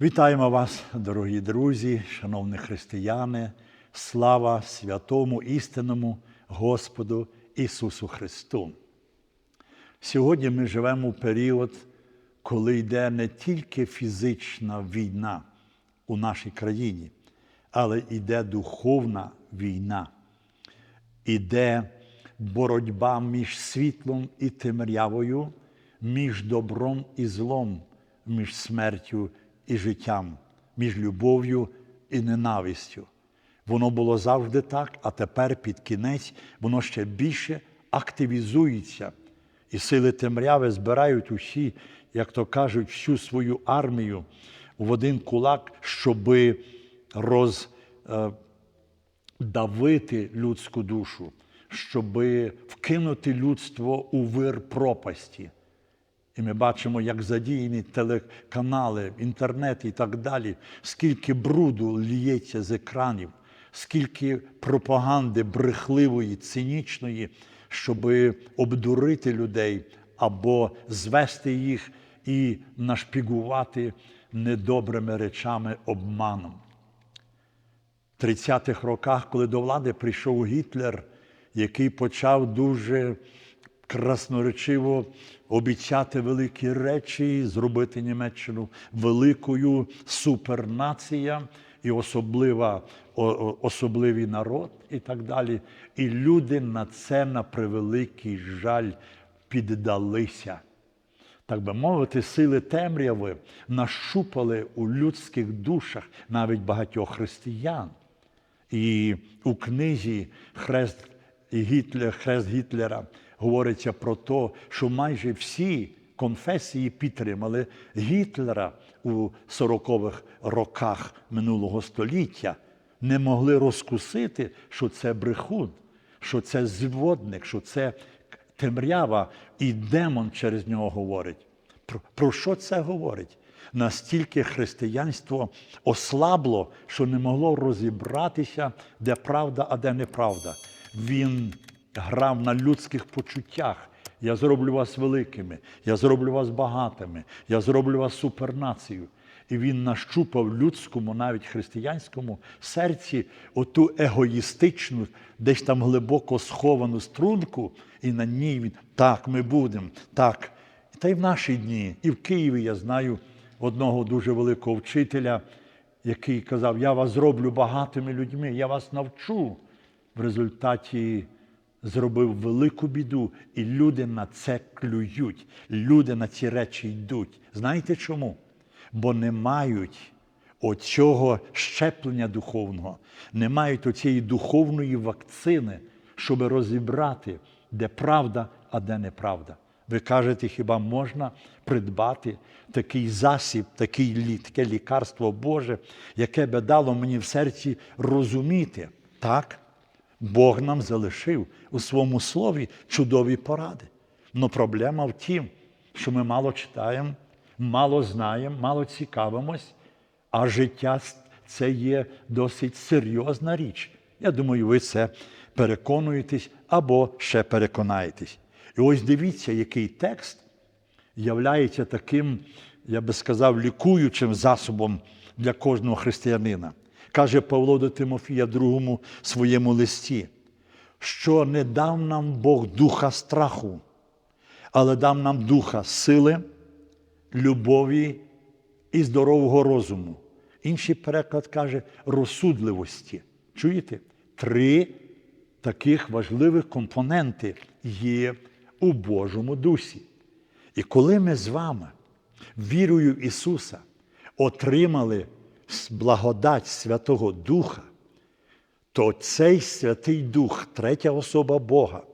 Вітаємо вас, дорогі друзі, шановні християни, слава святому істинному Господу Ісусу Христу. Сьогодні ми живемо в період, коли йде не тільки фізична війна у нашій країні, але йде духовна війна, іде боротьба між світлом і темрявою, між добром і злом, між смертю і життям, між любов'ю і ненавистю. Воно було завжди так, а тепер під кінець воно ще більше активізується. І сили темряви збирають усі, як то кажуть, всю свою армію в один кулак, щоби роздавити людську душу, щоби вкинути людство у вир пропасті. І ми бачимо, як задіяні телеканали, інтернет і так далі, скільки бруду ліється з екранів, скільки пропаганди брехливої, цинічної, щоб обдурити людей або звести їх і нашпігувати недобрими речами обманом. В 30-х роках, коли до влади прийшов Гітлер, який почав дуже красноречиво обіцяти великі речі, зробити Німеччину великою супернація і особлива, особливий народ, і так далі. І люди на це, на превеликий жаль, піддалися. Так би мовити, сили темряви нащупали у людських душах навіть багатьох християн. І у книзі Хрест Гітлер, Хрест Гітлера говориться про те, що майже всі конфесії підтримали Гітлера у 40-х роках минулого століття, не могли розкусити, що це брехун, що це зводник, що це темрява, і демон через нього говорить. Про, про що це говорить? Настільки християнство ослабло, що не могло розібратися, де правда, а де неправда. Він грав на людських почуттях. Я зроблю вас великими, я зроблю вас багатими, я зроблю вас супернацію. І він нащупав людському, навіть християнському серці оту егоїстичну, десь там глибоко сховану струнку, і на ній він так, ми будемо, так. Та й в наші дні, і в Києві я знаю одного дуже великого вчителя, який казав: Я вас зроблю багатими людьми, я вас навчу. В результаті зробив велику біду, і люди на це клюють, люди на ці речі йдуть. Знаєте чому? Бо не мають оцього щеплення духовного, не мають оцієї духовної вакцини, щоб розібрати, де правда, а де неправда. Ви кажете, хіба можна придбати такий засіб, такий, таке лікарство Боже, яке би дало мені в серці розуміти? Так, Бог нам залишив у своєму слові чудові поради. Но проблема в тім, що ми мало читаємо, мало знаємо, мало цікавимось, а життя це є досить серйозна річ. Я думаю, ви це переконуєтесь або ще переконаєтесь. І ось дивіться, який текст являється таким, я би сказав, лікуючим засобом для кожного християнина. Каже Павло до Тимофія другому своєму листі, що не дав нам Бог духа страху, але дав нам духа сили, любові і здорового розуму. Інший переклад каже розсудливості. Чуєте? Три таких важливих компоненти є у Божому дусі. І коли ми з вами, вірою в Ісуса, отримали благодать Святого Духа, то цей Святий Дух, третя особа Бога,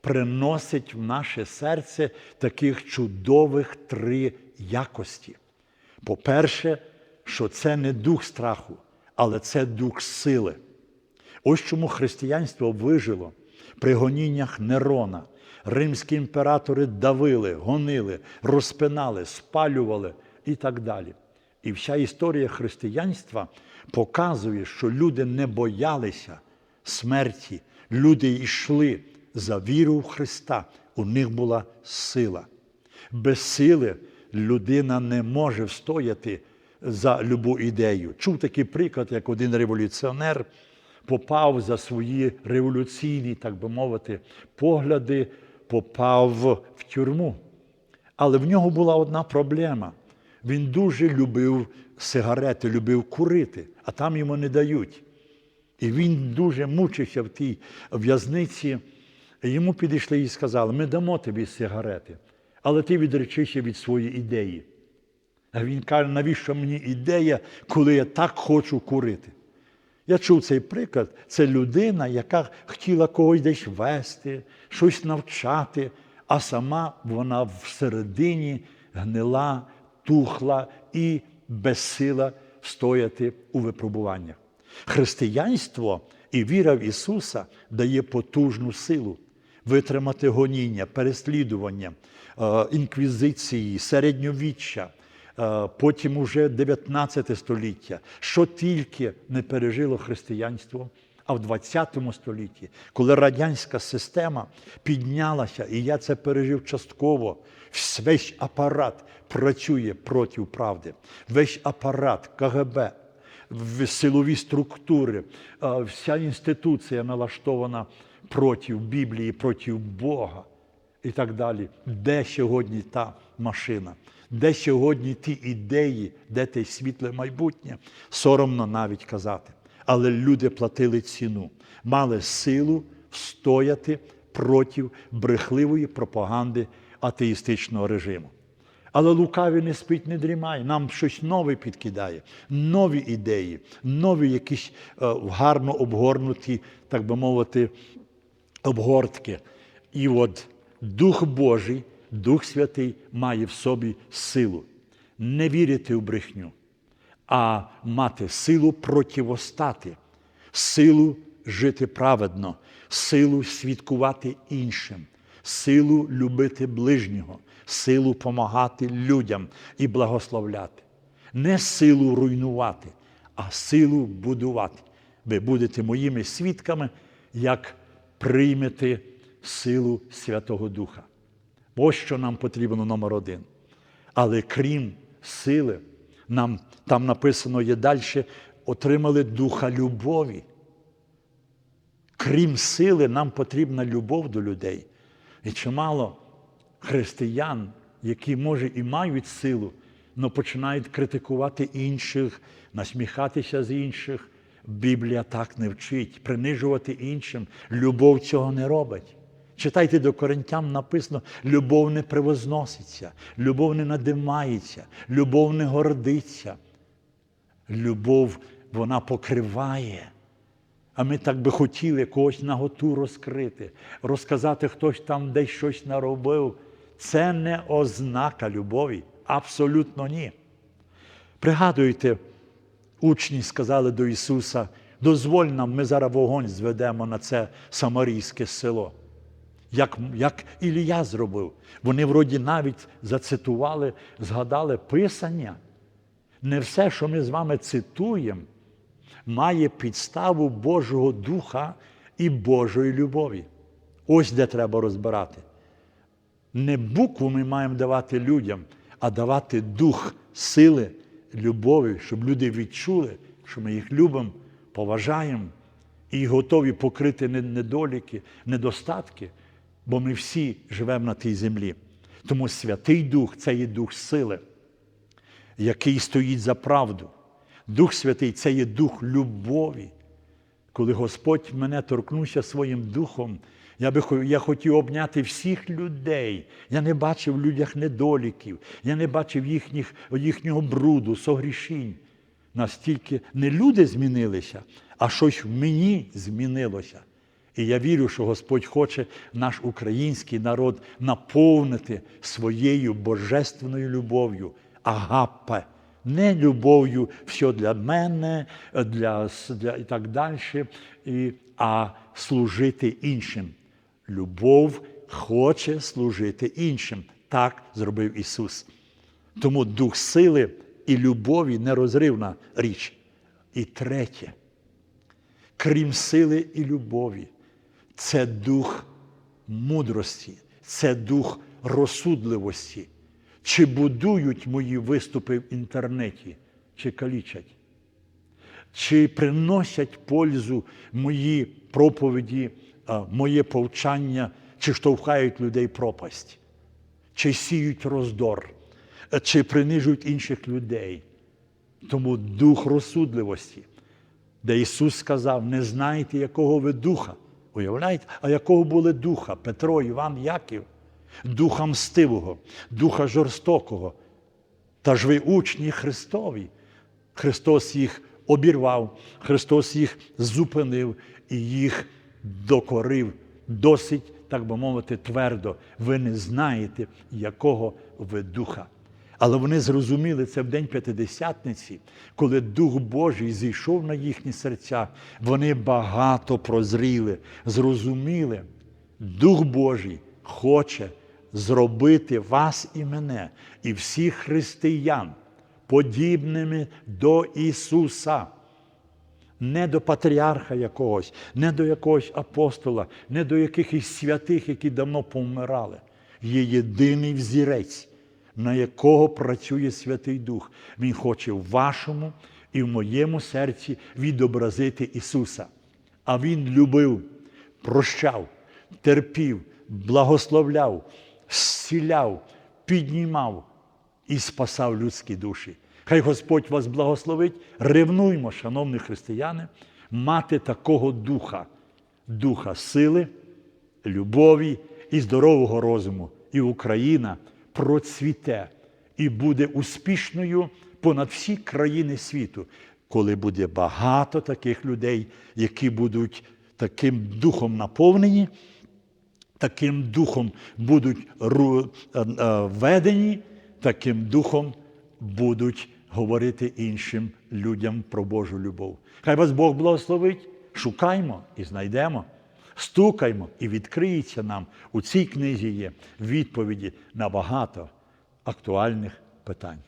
приносить в наше серце таких чудових три якості. По-перше, що це не дух страху, але це дух сили. Ось чому християнство вижило при гоніннях Нерона. Римські імператори давили, гонили, розпинали, спалювали і так далі. І вся історія християнства показує, що люди не боялися смерті, люди йшли за віру в Христа. У них була сила. Без сили людина не може встояти за любу ідею. Чув такий приклад, як один революціонер попав за свої революційні, так би мовити, погляди, попав в тюрму. Але в нього була одна проблема. Він дуже любив сигарети, любив курити, а там йому не дають. І він дуже мучився в тій в'язниці. Йому підійшли і сказали: ми дамо тобі сигарети, але ти відречишся від своєї ідеї. А він каже, навіщо мені ідея, коли я так хочу курити? Я чув цей приклад. Це людина, яка хотіла когось десь вести, щось навчати, а сама вона всередині гнила, тухла і безсила стояти у випробуваннях. Християнство і віра в Ісуса дає потужну силу витримати гоніння, переслідування, е, інквізиції, середньовіччя, е, потім уже 19 століття, що тільки не пережило християнство. А в 20 столітті, коли радянська система піднялася, і я це пережив частково, весь апарат працює проти правди, весь апарат КГБ, силові структури, е, вся інституція налаштована проти Біблії, проти Бога і так далі. Де сьогодні та машина? Де сьогодні ті ідеї, де те світле майбутнє? Соромно навіть казати. Але люди платили ціну, мали силу встояти проти брехливої пропаганди атеїстичного режиму. Але лукавий не спить, не дрімає. Нам щось нове підкидає, нові ідеї, нові якісь е, гарно обгорнуті, так би мовити, обгортки. І от Дух Божий, Дух Святий має в собі силу не вірити в брехню, а мати силу противостати, силу жити праведно, силу свідкувати іншим, силу любити ближнього, силу помагати людям і благословляти. Не силу руйнувати, а силу будувати. Ви будете моїми свідками, як приймете силу Святого Духа. Ось що нам потрібно номер один. Але крім сили, нам там написано є далі, отримали духа любові. Крім сили, нам потрібна любов до людей. І чимало християн, які, може, і мають силу, але починають критикувати інших, насміхатися з інших. Біблія так не вчить, принижувати іншим. Любов цього не робить. Читайте до Коринтян написано: любов не превозноситься, любов не надимається, любов не гордиться. Любов вона покриває. А ми так би хотіли когось наготу розкрити, розказати, хтось там десь щось наробив. Це не ознака любові. Абсолютно ні. Пригадуйте, учні сказали до Ісуса: дозволь нам, ми зараз вогонь зведемо на це самарійське село. Як як Ілія зробив. Вони вроді навіть зацитували, згадали Писання. Не все, що ми з вами цитуємо, має підставу Божого Духа і Божої любові. Ось де треба розбирати. Не букву ми маємо давати людям, а давати дух сили, любові, щоб люди відчули, що ми їх любимо, поважаємо і готові покрити недоліки, недостатки, бо ми всі живемо на тій землі. Тому Святий Дух це є дух сили, який стоїть за правду. Дух Святий це є дух любові. Коли Господь мене торкнувся своїм духом, я би я хотів обняти всіх людей. Я не бачив в людях недоліків, я не бачив їхніх, їхнього бруду, согрішінь. Настільки не люди змінилися, а щось в мені змінилося. І я вірю, що Господь хоче наш український народ наповнити своєю божественною любов'ю, агапе. Не любов'ю все для мене, для, для і так далі, і, а служити іншим. Любов хоче служити іншим. Так зробив Ісус. Тому дух сили і любові нерозривна річ. І третє, крім сили і любові, це дух мудрості, це дух розсудливості. Чи будують мої виступи в інтернеті, чи калічать? Чи приносять пользу мої проповіді, моє повчання, чи штовхають людей пропасть, чи сіють роздор, чи принижують інших людей? Тому дух розсудливості, де Ісус сказав: не знаєте, якого ви духа. Уявляєте, а якого були духа? Петро, Іван, Яків, духа мстивого, духа жорстокого. Та ж ви учні Христові. Христос їх обірвав, Христос їх зупинив і їх докорив досить, так би мовити, твердо. Ви не знаєте, якого ви духа. Але вони зрозуміли це в день П'ятидесятниці, коли Дух Божий зійшов на їхні серця. Вони багато прозріли, зрозуміли. Дух Божий хоче зробити вас і мене, і всіх християн подібними до Ісуса. Не до патріарха якогось, не до якогось апостола, не до якихось святих, які давно повмирали. Є єдиний взірець, на якого працює Святий Дух. Він хоче в вашому і в моєму серці відобразити Ісуса. А Він любив, прощав, терпів, благословляв, зціляв, піднімав і спасав людські душі. Хай Господь вас благословить. Ревнуймо, шановні християни, мати такого духа, духа сили, любові і здорового розуму. І Україна процвіте і буде успішною понад всі країни світу, коли буде багато таких людей, які будуть таким духом наповнені, таким духом будуть е, е, ведені, таким духом будуть говорити іншим людям про Божу любов. Хай вас Бог благословить. Шукаймо і знайдемо, стукаймо і відкриється нам. У цій книзі є відповіді на багато актуальних питань.